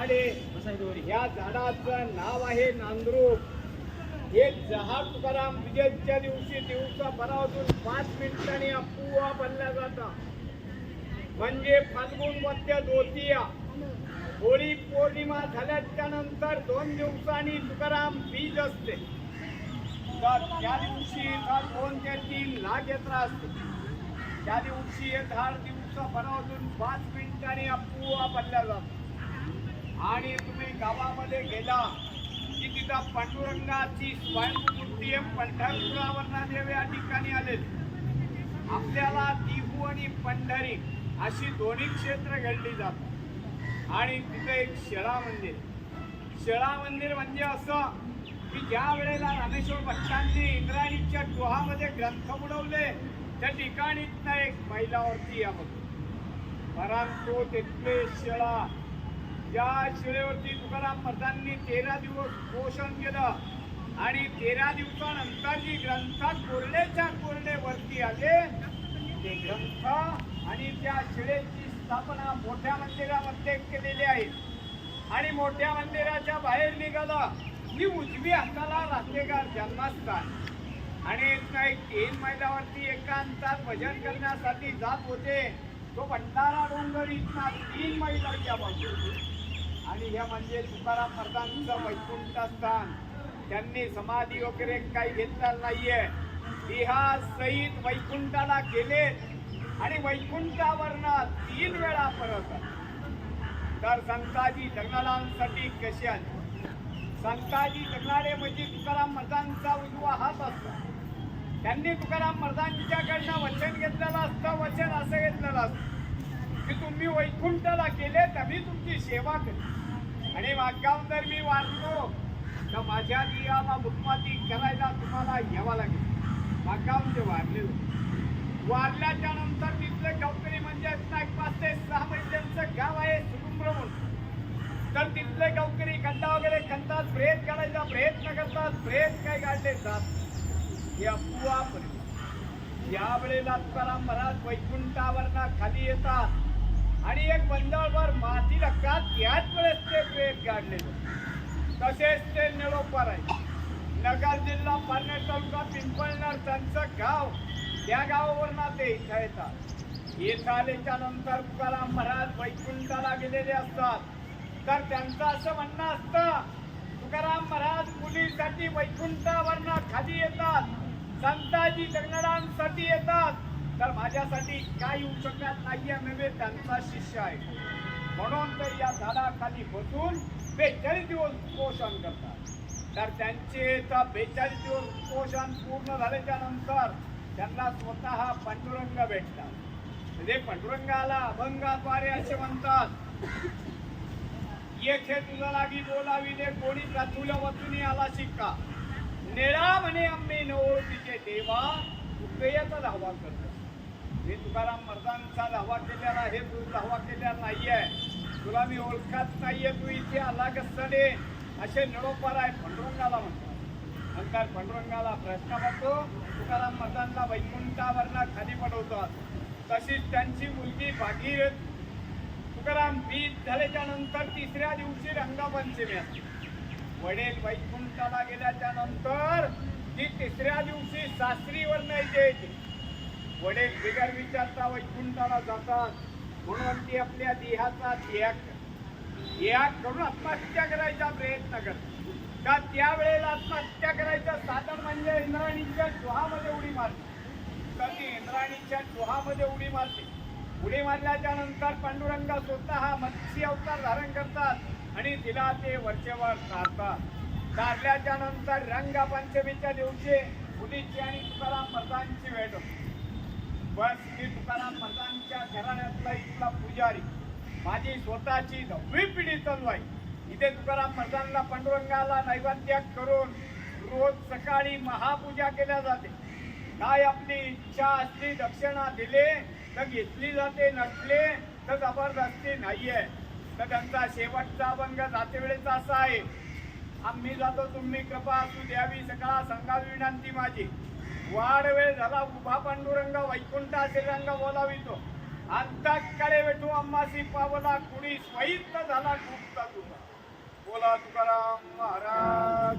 आणि या झाडाचं नाव आहे नांद्रूप. हे जहार तुकाराम विजयच्या दिवशी दिवसा भरावातून पाच मिनिटांनी अपुवा बनल्या जाता. म्हणजे फाल्गुन मध्य दोतिया होळी पौर्णिमा झाल्याच्यानंतर दोन दिवसांनी तुकाराम बीज असते. तर त्या दिवशी तर दोन ते तीन लाख यात्रा असते? त्या दिवशी हे झाड दिवसा भरावातून पाच मिनिटांनी अपुवा बनल्या जातात आणि तुम्ही गावामध्ये गेला की तिथं पांडुरंगाची स्वयंपूर्ती आहे पंढरपुरावर देव या ठिकाणी आले. आपल्याला दिहू आणि पंढरी अशी दोन्ही क्षेत्र घडली जातात. आणि तिथं एक शेळा मंदिर. शेळा मंदिर म्हणजे असं की ज्या वेळेला रामेश्वर भट्टांनी इंद्रायणीच्या डोहामध्ये ग्रंथ बुडवले त्या ठिकाणी एक महिलावरती बघ. परंतु तिथले शेळा या शिळेवरती तुकाराम महाराजांनी तेरा दिवस पोषण केलं. आणि तेरा दिवसानंतर जी ग्रंथात कोरडेच्या कोरडे वरती आले. ते ग्रंथ आणि त्या शिळेची स्थापना मोठ्या मंदिरामध्ये केलेली आहे. आणि मोठ्या मंदिराच्या बाहेर निघालं. मी उजवी हाताला राहतेगार जन्मस्थान. आणि इथनं तीन मैलावरती एकांतात भजन करण्यासाठी जात होते. तो भंडारा डोंगर इथला तीन मैलाच्या बाजू आणि हे म्हणजे तुकाराम महाराजांचं वैकुंठ स्थान. त्यांनी समाधी वगैरे काही घेतलेलं नाहीये. बिहार सहित वैकुंठाला गेले आणि वैकुंठावरनं तीन वेळा परत तर संताजी जगणारांसाठी कसे संताजी जगणारे म्हणजे तुकाराम महाराजांचा उजवा हात असतो. त्यांनी तुकाराम महाराजांच्याकडनं वचन घेतलेलं असतं वचन असं घेतलेलं असतं. की तुम्ही वैकुंठाला गेले तरी तुमची सेवा करी. आणि मागाव जर मी वाचलो तर माझ्या दियाला मुखमाती करायला तुम्हाला यावं लागेल. मागाव ते वारले वारल्याच्या नंतर तिथलं गावकरी म्हणजे पाच ते सहा महिन्यांचं गाव आहे सुडुंबर म्हणून. तर तिथले गावकरी कंटा वगैरे खणतात प्रेत काढायचा प्रयत्न करतात प्रेत काय काढले जात हे अफवा या वेळेला तुकाराम महाराज वैकुंठावरना खाली येतात. आणि एक बंदळवर माती लागतात त्याच वेळेस ते प्रेत काढले तसेच ते निळोपर आहे नगर जिल्हा पारनेर तालुका पिंपळनेर त्यांचं गाव त्या गावावरनं ते इथं येतात. इथं आल्याच्यानंतर तुकाराम महाराज वैकुंठाला गेलेले असतात. तर त्यांचं असं म्हणणं असतं तुकाराम महाराज मुलीसाठी वैकुंठावरनं खाली येतात. संताजी जगणारांसाठी येतात. तर माझ्यासाठी काय येऊ शकत नाहीये मी त्यांचा शिष्य आहे. म्हणून ते या झाडाखाली बसून बेचाळीस दिवस पोषण करतात. तर त्यांचे तर बेचाळीस दिवस पोषण पूर्ण झाल्याच्यानंतर त्यांना स्वतः पांडुरंग भेटतात. म्हणजे पांडुरंगाला अभंगाद्वारे असे म्हणतात येथे तुला लागी बोलावी दे कोणी तुला वतुनी आला शिक्का. निळा म्हणे आम्ही नवळतीचे देवा तुकयाचा धावा करतो. मी तुकाराम मर्दांचा धावा केलेला हे तू धावा केलेला आहे तुला मी ओळखत आहे तू इथे आला कसडे असे निळोपार आहे पांडुरंगाला म्हणतात. नंतर पांडुरंगाला प्रश्न पडतो तुकाराम मर्दांना वैकुंठावरनं खाली पडवतात. तशीच त्यांची मुलगी भागीरथ तुकाराम बीज झाल्याच्यानंतर तिसऱ्या दिवशी रंगपंचमी असते. वडील वैकुंठाला गेल्याच्यानंतर ती तिसऱ्या दिवशी सासरीवर नाही येते. वडील बिगर विचारता वैकुंठाला जातात. म्हणून ती आपल्या देहाचा त्याग. त्याग करून आत्महत्या करायचा प्रयत्न करतात. का त्यावेळेला आत्महत्या करायचं साधन म्हणजे इंद्राणीच्या डोहामध्ये उडी मारते तर ती इंद्राणीच्या डोहामध्ये उडी मारते? उडी मारल्याच्या नंतर पांडुरंग स्वतः मत्स्य अवतार धारण करतात आणि तिला ते वरचेवर तारतात तारल्याच्या नंतर रंगपंचमीच्या दिवशी मुलीची आणि तुकाराम मतांची भेट होते. बस मी तुकाराम महाराजांच्या घराण्यातला इथला पुजारी. माझी स्वतःची नववी पिढी चालू आहे. इथे तुकाराम महाराजांना पांडुरंगाला नैवेद्य करून रोज सकाळी महापूजा केल्या जाते. काय आपली इच्छा असली दक्षिणा दिले तर घेतली जाते नसले तर जबरदस्ती नाहीये. तर त्यांचा शेवटचा अभंग जाते वेळेचा असा आहे. आम्ही जातो तुम्ही कृपा असू द्यावी सकाळ सांगावी विनंती माझी. वाढ वेळ झाला. उभा पांडुरंग वैकुंठ श्रीरंग बोलावितो. अंताकडे वेठू अम्मासी पावला. कुणी स्वैत झाला गुप्ता तुझा. बोला तुकाराम महाराज.